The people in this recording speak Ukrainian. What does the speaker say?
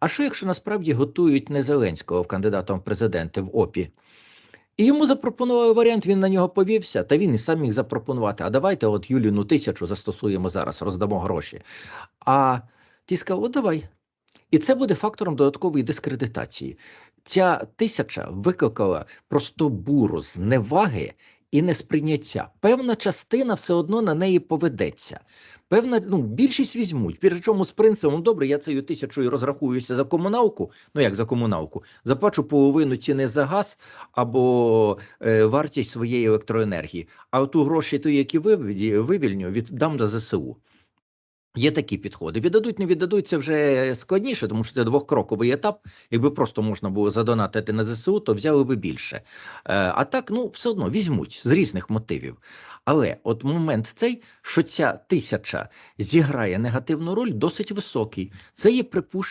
А що якщо насправді готують не Зеленського кандидатом в президенти в ОПІ? І йому запропонували варіант, він на нього повівся, та він і сам міг запропонувати. А давайте от Юліну тисячу застосуємо зараз, роздамо гроші. А ті сказав, о, давай. І це буде фактором додаткової дискредитації. Ця тисяча викликала просто буру зневаги і несприйняття. Певна частина все одно на неї поведеться. Певна, ну, більшість візьмуть. Причому з принципом, добре, я цією тисячою розрахуюся за комуналку. Ну як за комуналку? Заплачу половину ціни за газ або е, вартість своєї електроенергії. А от гроші, ті, які вивільню, віддам на ЗСУ. Є такі підходи. Віддадуть, не віддадуть, це вже складніше, тому що це двохкроковий етап. Якби просто можна було задонатити на ЗСУ, то взяли би більше. Е, а так, ну все одно візьмуть з різних мотивів. Але от момент цей, що ця тисяча зіграє негативну роль, досить високий. Це є припущення.